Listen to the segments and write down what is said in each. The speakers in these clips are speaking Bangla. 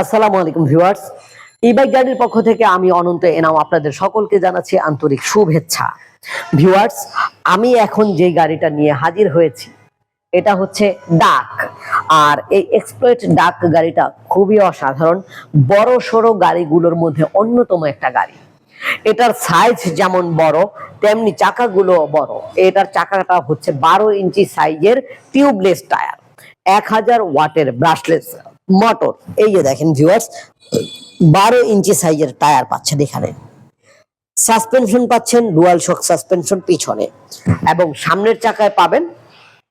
আসসালামু আলাইকুম ভিউয়ার্স। ই বাইক গাড়ির পক্ষ থেকে আমি অনন্ত এনাম আপনাদের সকলকে জানাচ্ছি আন্তরিক শুভেচ্ছা। ভিউয়ার্স, আমি এখন যে গাড়িটা নিয়ে হাজির হয়েছি, এটা হচ্ছে ডাক। আর এই এক্সপ্লয়েট ডাক গাড়িটা খুবই অসাধারণ। বড় সড়ো গাড়িগুলোর মধ্যে অন্যতম একটা গাড়ি। এটার সাইজ যেমন বড়, তেমনি চাকাগুলো বড়। এটার চাকাটা হচ্ছে বারো ইঞ্চি সাইজের টিউবলেস টায়ার এক হাজার ওয়াটের ব্রাশলেস মোটর। এই যে দেখেন ভিউয়ার্স বারো ইঞ্চি সাইজের টায়ার পাচ্ছেন এখানে। সাসপেনশন পাচ্ছেন ডুয়াল শক সাসপেনশন পিছনে। এবং সামনের চাকায় পাবেন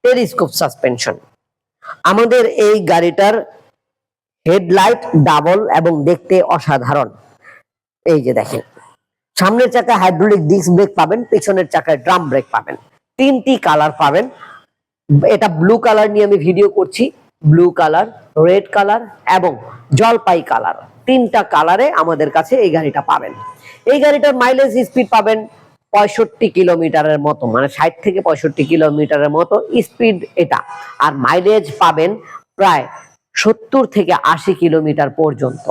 টেলিস্কোপ সাসপেনশন আমাদের এই গাড়িটার হেডলাইট ডাবল এবং দেখতে অসাধারণ। এই যে দেখেন, সামনের চাকায় হাইড্রোলিক ডিস্ক ব্রেক পাবেন, পেছনের চাকায় ড্রাম ব্রেক পাবেন। তিনটি কালার পাবেন। এটা ব্লু কালার নিয়ে আমি ভিডিও করছি। ব্লু কালার, রেড কালার এবং জলপাই কালার। তিনটা কালারে আমাদের কাছে এই গাড়িটা পাবেন। এই গাড়িটার মাইলেজ স্পিড পাবেন পঁয়ষট্টি কিলোমিটারের মতো মানে ষাট থেকে পঁয়ষট্টি কিলোমিটারের মতো স্পিড এটা। আর মাইলেজ পাবেন প্রায় সত্তর থেকে আশি কিলোমিটার পর্যন্ত।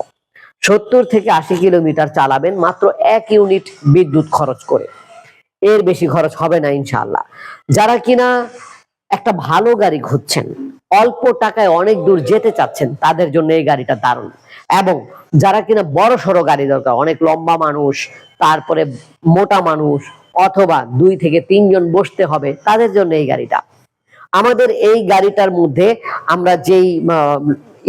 সত্তর থেকে আশি কিলোমিটার চালাবেন মাত্র এক ইউনিট বিদ্যুৎ খরচ করে। এর বেশি খরচ হবে না ইনশাল্লাহ যারা কিনা একটা ভালো গাড়ি খুঁজছেন অল্প টাকায় অনেক দূর যেতে চাচ্ছেন, তাদের জন্য এই গাড়িটা দারুণ। এবং যারা কিনা বড় সড়ো গাড়ি দরকার, অনেক লম্বা মানুষ, তারপরে মোটা মানুষ, অথবা দুই থেকে তিনজন বসতে হবে, তাদের জন্য এই গাড়িটা। আমাদের এই গাড়িটার মধ্যে আমরা যেই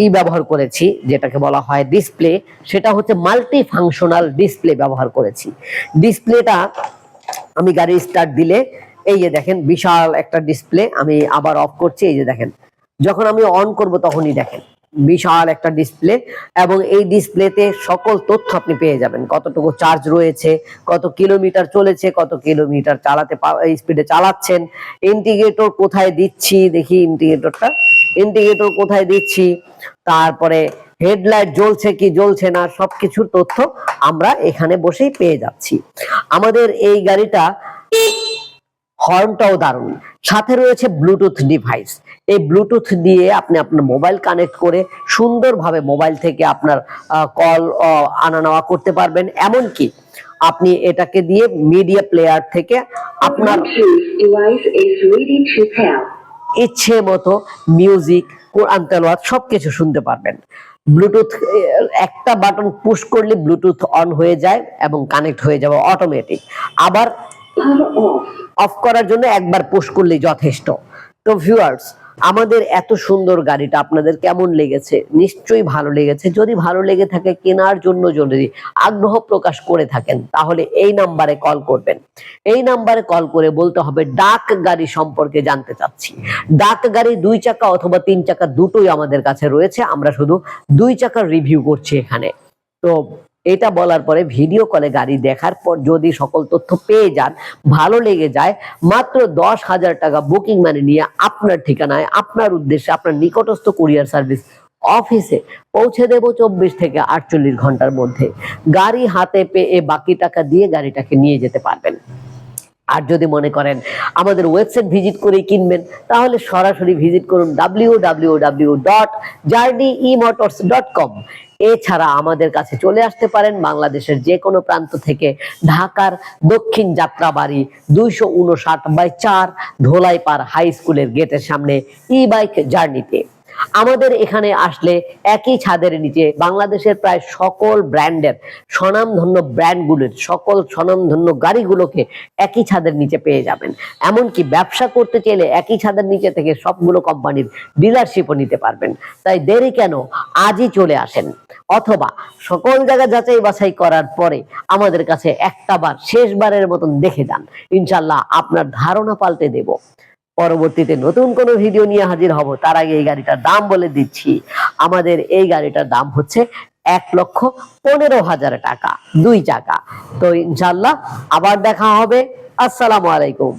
ই ব্যবহার করেছি, যেটাকে বলা হয় ডিসপ্লে, সেটা হচ্ছে মাল্টি ফাংশনাল ডিসপ্লে ব্যবহার করেছি। ডিসপ্লেটা আমি গাড়ি স্টার্ট দিলে, এই যে দেখেন, বিশাল একটা ডিসপ্লে, আমি আবার অফ করছি, এই যে দেখেন। যখন আমি অন করব তখনই দেখেন, বিশাল একটা ডিসপ্লে এবং এই ডিসপ্লেতে সকল তথ্য আপনি পেয়ে যাবেন। কতটুকু চার্জ রয়েছে, কত কিলোমিটার চলেছে, কত কিলোমিটার চালাতে স্পিডে চালাচ্ছেন ইন্ডিকেটর কোথায় দিচ্ছি, দেখি ইন্ডিকেটরটা ইন্ডিকেটর কোথায় দিচ্ছি, তারপরে হেডলাইট জ্বলছে কি জ্বলছে না, সবকিছুর তথ্য আমরা এখানে বসেই পেয়ে যাচ্ছি। আমাদের এই গাড়িটা হর্নটাও দারুণ। সাথে রয়েছে ব্লুটুথ ডিভাইস এই ব্লুটুথ দিয়ে আপনি আপনার মোবাইল কানেক্ট করে সুন্দরভাবে মোবাইল থেকে আপনার কল আনা নেওয়া করতে পারবেন। এমনকি আপনি এটাকে দিয়ে মিডিয়া প্লেয়ার থেকে আপনার. ইচ্ছে মতো মিউজিক কোরআন তেলাওয়াত সবকিছু শুনতে পারবেন। ব্লুটুথ একটা বাটন পুশ করলে ব্লুটুথ অন হয়ে যায় এবং কানেক্ট হয়ে যাবে অটোমেটিক আবার অফ করার জন্য একবার পুশ করলেই যথেষ্ট। তো ভিউয়ার্স আমাদের এত সুন্দর গাড়িটা আপনাদের কেমন লেগেছে? নিশ্চয়ই ভালো লেগেছে। যদি ভালো লেগে থাকে, কেনার জন্য যদি আগ্রহ প্রকাশ করে থাকেন, তাহলে এই নাম্বারে কল করবেন। এই নাম্বারে কল করে বলতে হবে, ডাক গাড়ি সম্পর্কে জানতে চাচ্ছি। ডাক গাড়ি দুই চাকা অথবা তিন চাকা দুটোই আমাদের কাছে রয়েছে। আমরা শুধু দুই চাকার রিভিউ করছি এখানে। তো এটা বলার পরে ভিডিও কলে গাড়ি দেখার পর যদি সকল তথ্য পেয়ে যান, ভালো লেগে যায়, মাত্র দশ হাজার টাকা বুকিং মানে নিয়ে আপনার ঠিকানায়, আপনার উদ্দেশ্যে আপনার নিকটস্থ কুরিয়ার সার্ভিস অফিসে পৌঁছে দেব চব্বিশ থেকে আটচল্লিশ ঘণ্টার মধ্যে। গাড়ি হাতে পেয়ে বাকি টাকা দিয়ে গাড়িটাকে নিয়ে যেতে পারবেন। আর যদি মনে করেন আমাদের ওয়েবসাইট ভিজিট করে কিনবেন, তাহলে সরাসরি ভিজিট করুন W W W dot journey e motors dot com এছাড়া আমাদের কাছে চলে আসতে পারেন বাংলাদেশের যে কোনো প্রান্ত থেকে, ঢাকার দক্ষিণ যাত্রাবাড়ি দুইশো উনষাট বাই চার ধোলাইপাড় হাই স্কুলের গেটের সামনে ই বাইক জার্নিতে আমাদের এখানে আসলে একই ছাদের নিচে বাংলাদেশের প্রায় সকল ব্র্যান্ডের স্বনামধন্য ব্র্যান্ডগুলোর সকল স্বনামধন্য গাড়িগুলোকে একই ছাদের নিচে পেয়ে যাবেন। এমনকি ব্যবসা করতে চাইলে একই ছাদের নিচে থেকে সবগুলো কোম্পানির ডিলারশিপও নিতে পারবেন। তাই দেরি কেন? আজই চলে আসেন। অথবা সকল জায়গা যাচাই বাছাই করার পরে আমাদের কাছে একটা বার, শেষবারের মতন দেখে যান। ইনশাল্লাহ আপনার ধারণা পাল্টে দেব। পরবর্তীতে নতুন কোনো ভিডিও নিয়ে হাজির হব, তার আগে এই গাড়িটার দাম বলে দিচ্ছি। আমাদের এই গাড়িটার দাম হচ্ছে এক লক্ষ পনেরো হাজার টাকা, দুই টাকা তো ইনশাল্লাহ আবার দেখা হবে। আসসালামু আলাইকুম।